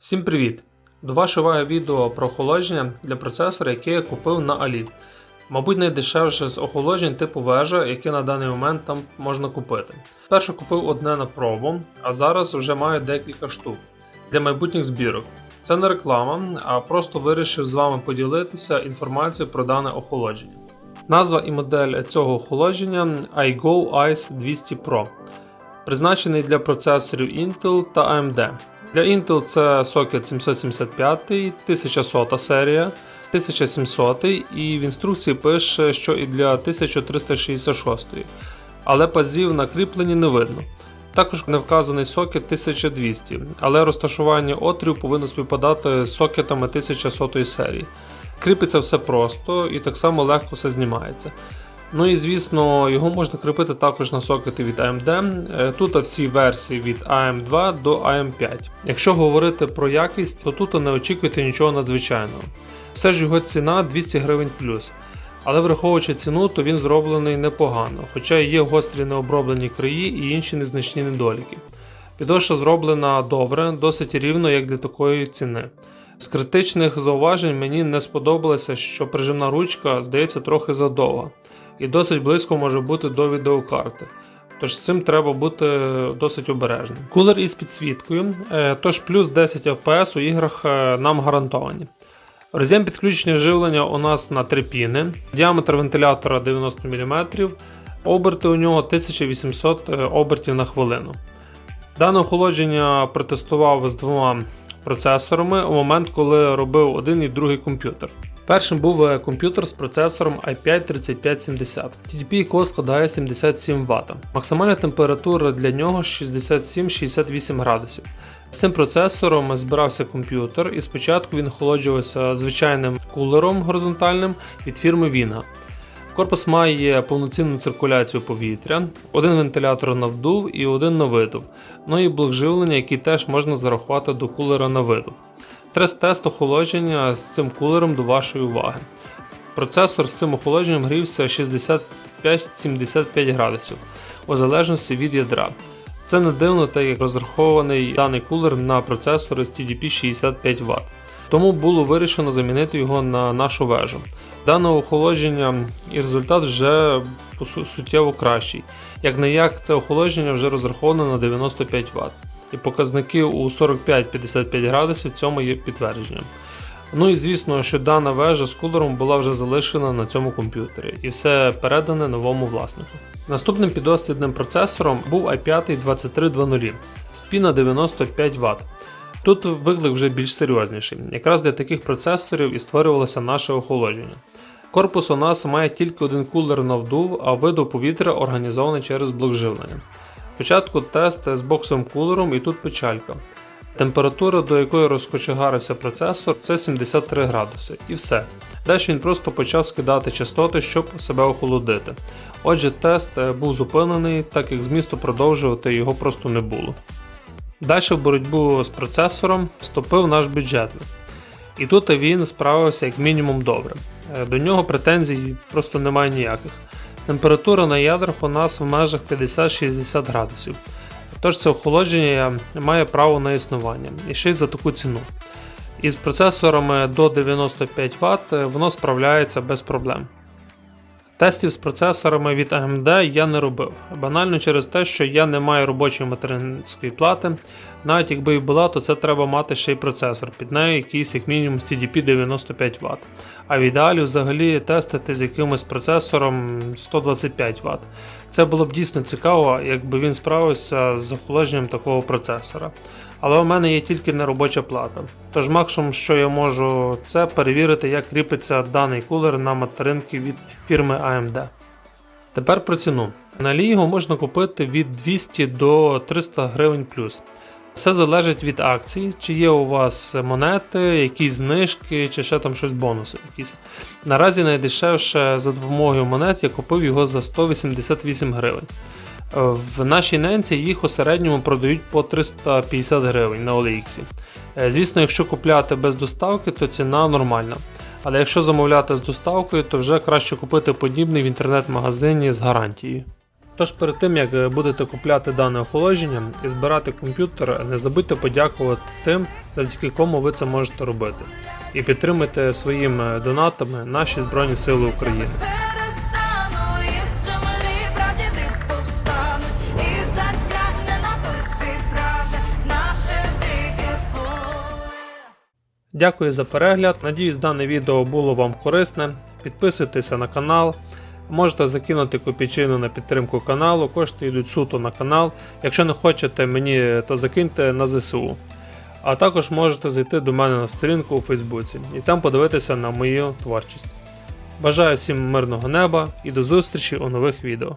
Всім привіт! До вашої уваги відео про охолодження для процесора, який я купив на Алі. Мабуть, найдешевше з охолоджень типу вежа, яке на даний момент там можна купити. Перше купив одне на пробу, а зараз вже маю декілька штук для майбутніх збірок. Це не реклама, а просто вирішив з вами поділитися інформацією про дане охолодження. Назва і модель цього охолодження iGo Ice 200 Pro, призначений для процесорів Intel та AMD. Для Intel це сокет 775, 1100 серія, 1700 і в інструкції пише, що і для 1366, але пазів на кріпленні не видно. Також не вказаний сокет 1200, але розташування отрів повинно співпадати з сокетами 1100 серії. Кріпиться все просто і так само легко все знімається. Ну і звісно, його можна кріпити також на сокети від AMD. Е, Тут всі версії від AM2 до AM5. Якщо говорити про якість, то тут не очікуйте нічого надзвичайного. Все ж його ціна 200 гривень плюс. Але враховуючи ціну, то він зроблений непогано, хоча є гострі необроблені краї і інші незначні недоліки. Підошва зроблена добре, досить рівно, як для такої ціни. З критичних зауважень мені не сподобалося, що прижимна ручка здається трохи задовга і досить близько може бути до відеокарти. Тож з цим треба бути досить обережним. Кулер із підсвіткою, е, тож плюс 10 FPS у іграх е, нам гарантовані. Роз'єм підключення живлення у нас на 3 піни, діаметр вентилятора 90 мм, оберти у нього 1800 е, обертів на хвилину. Дане охолодження протестував з двома процесорами у момент, коли робив один і другий комп'ютер. Першим був е, комп'ютер з процесором i5-3570, TDP якого складає 77 Вт. Максимальна температура для нього 67-68 градусів. З цим процесором збирався комп'ютер, і спочатку він охолоджувався звичайним кулером горизонтальним від фірми Вінга. Корпус має повноцінну циркуляцію повітря, один вентилятор на вдув і один на видув, ну і блок живлення, який теж можна зарахувати до кулера на видув. Стрес-тест охолодження з цим кулером до вашої уваги. Процесор з цим охолодженням грівся 65-75 градусів у залежності від ядра. Це не дивно, так як розрахований даний кулер на процесори з TDP 65 Вт. Тому було вирішено замінити його на нашу вежу. Дане охолодження і результат вже суттєво кращий. Як не як, це охолодження вже розраховане на 95 Вт і показники у 45-55 градусів цьому є підтвердженням. Ну і звісно, що дана вежа з кулером була вже залишена на цьому комп'ютері і все передане новому власнику. Наступним підослідним процесором був i5 2320 спі на 95 Вт. Тут виклик вже більш серйозніший. Якраз для таких процесорів і створювалося наше охолодження. Корпус у нас має тільки один кулер на вдув, а виду повітря організований через блок живлення. Спочатку тест з боксовим кулером і тут печалька. Температура, до якої розкочегарився процесор, це 73 градуси. І все. Далі він просто почав скидати частоти, щоб себе охолодити. Отже, тест е, був зупинений, так як змісту продовжувати його просто не було. Далі в боротьбу з процесором вступив наш бюджетник. І тут він справився як мінімум добре. Е, до нього претензій просто немає ніяких. Температура на ядрах у нас в межах 50-60 градусів. Тож це охолодження має право на існування і ще й за таку ціну. Із процесорами до 95 Вт воно справляється без проблем. Тестів з процесорами від AMD я не робив, банально через те, що я не маю робочої материнської плати. Навіть якби і була, то це треба мати ще й процесор, під нею якийсь як мінімум з TDP 95 Вт. А в ідеалі взагалі тестити з якимось процесором 125 Вт. Це було б дійсно цікаво, якби він справився з охолодженням такого процесора. Але у мене є тільки неробоча плата. Тож максимум, що я можу, це перевірити, як кріпиться даний кулер на материнки від фірми AMD. Тепер про ціну. На Лі його можна купити від 200 до 300 гривень плюс. Все залежить від акцій, чи є у вас монети, якісь знижки, чи ще там щось бонуси. якісь. Наразі найдешевше за допомогою монет я купив його за 188 гривень. В нашій ненці їх у середньому продають по 350 гривень на OLX. Е, звісно, якщо купляти без доставки, то ціна нормальна. Але якщо замовляти з доставкою, то вже краще купити подібний в інтернет-магазині з гарантією. Тож перед тим як е, будете купляти дане охолодження і збирати комп'ютер, не забудьте подякувати тим, завдяки кому ви це можете робити. І підтримуйте своїми донатами наші Збройні Сили України. Дякую за перегляд. Надіюсь, дане відео було вам корисне. Підписуйтеся на канал. Можете закинути копійчину на підтримку каналу, кошти йдуть суто на канал. Якщо не хочете мені, то закиньте на ЗСУ. А також можете зайти до мене на сторінку у Фейсбуці і там подивитися на мою творчість. Бажаю всім мирного неба і до зустрічі у нових відео.